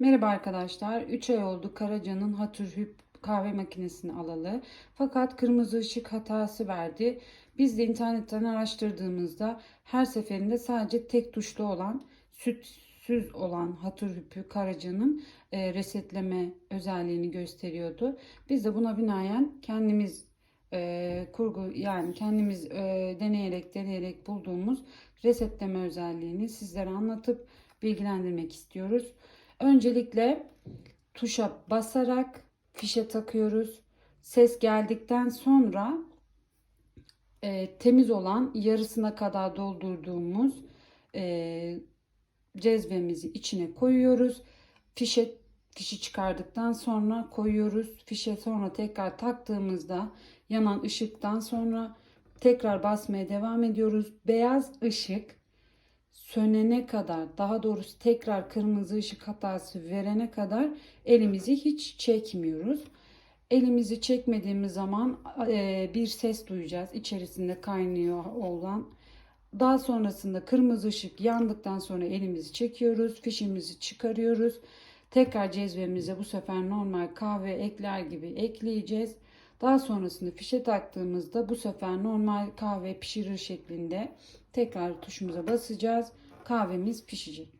Merhaba arkadaşlar. 3 ay oldu Karaca'nın Hatürhüp kahve makinesini alalı. Fakat kırmızı ışık hatası verdi. Biz de internetten araştırdığımızda her seferinde sadece tek tuşlu olan sütsüz olan Hatürhüp'ü Karaca'nın e, resetleme özelliğini gösteriyordu. Biz de buna binaen kendimiz e, kurgu yani kendimiz e, deneyerek deneyerek bulduğumuz resetleme özelliğini sizlere anlatıp bilgilendirmek istiyoruz. Öncelikle tuşa basarak fişe takıyoruz. Ses geldikten sonra e, temiz olan yarısına kadar doldurduğumuz e, cezvemizi içine koyuyoruz. Fişe fişi çıkardıktan sonra koyuyoruz. Fişe sonra tekrar taktığımızda yanan ışıktan sonra tekrar basmaya devam ediyoruz. Beyaz ışık sönene kadar daha doğrusu tekrar kırmızı ışık hatası verene kadar elimizi hiç çekmiyoruz. Elimizi çekmediğimiz zaman e, bir ses duyacağız içerisinde kaynıyor olan. Daha sonrasında kırmızı ışık yandıktan sonra elimizi çekiyoruz, fişimizi çıkarıyoruz. Tekrar cezvemize bu sefer normal kahve ekler gibi ekleyeceğiz. Daha sonrasında fişe taktığımızda bu sefer normal kahve pişirir şeklinde tekrar tuşumuza basacağız. Kahvemiz pişecek.